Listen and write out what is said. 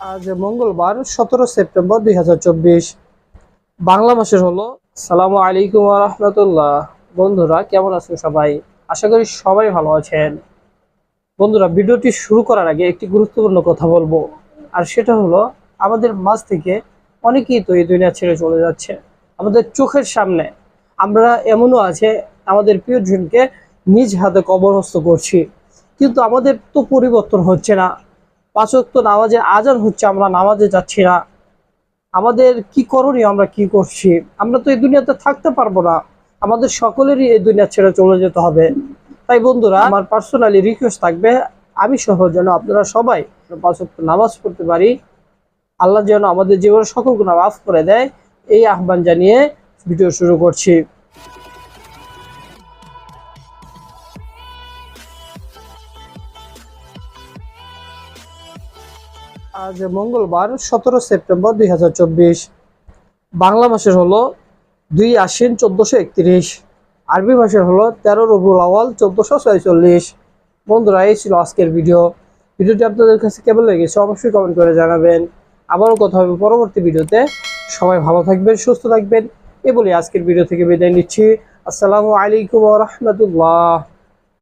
আজ মঙ্গলবার, সতেরো সেপ্টেম্বর দুই হাজার চব্বিশ। বাংলা মাসের হলো, সালাম আলাইকুম রহমতুল্লাহ। বন্ধুরা, কেমন আছেন সবাই? আশা করি সবাই ভালো আছেন। বন্ধুরা, ভিডিওটি শুরু করার আগে একটি গুরুত্বপূর্ণ কথা বলব। আর সেটা হলো, আমাদের মাঝ থেকে অনেকেই তো এই দুনিয়া ছেড়ে চলে যাচ্ছে। আমাদের চোখের সামনে আমরা এমনও আছে, আমাদের প্রিয়জনকে নিজ হাতে কবরস্থ করছি। কিন্তু আমাদের তো পরিবর্তন হচ্ছে না। পাঁচক্ত নামাজে আজান হচ্ছে, আমরা নামাজে যাচ্ছি না। আমাদের কি করণীয়, আমরা কি করছি? আমরা তো এই দুনিয়াতে থাকতে পারব না। আমাদের সকলেরই এই দুনিয়া ছেড়ে চলে যেতে হবে। তাই বন্ধুরা, আমার পার্সোনালি রিকোয়েস্ট থাকবে, আমি সহ যেন আপনারা সবাই পাঁচক্ত নামাজ পড়তে পারি। আল্লাহ যেন আমাদের জীবনের সকল গুণা মাফ করে দেয়। এই আহ্বান জানিয়ে ভিডিও শুরু করছি। আজ মঙ্গলবার, সতেরো সেপ্টেম্বর দুই হাজার চব্বিশ। বাংলা মাসের হলো দুই আশ্বিন চোদ্দশো একত্রিশ। আরবি মাসের হলো তেরো রবিউল আওয়াল চোদ্দশো ছয়চল্লিশ। বন্ধুরা, এই ছিল আজকের ভিডিও। ভিডিওটি আপনাদের কাছে কেমন লেগেছে অবশ্যই কমেন্ট করে জানাবেন। আবারও কথা হবে পরবর্তী ভিডিওতে। সবাই ভালো থাকবেন, সুস্থ থাকবেন। এ বলে আজকের ভিডিও থেকে বিদায় নিচ্ছি। আসসালামু আলাইকুম রহমতুল্লাহ।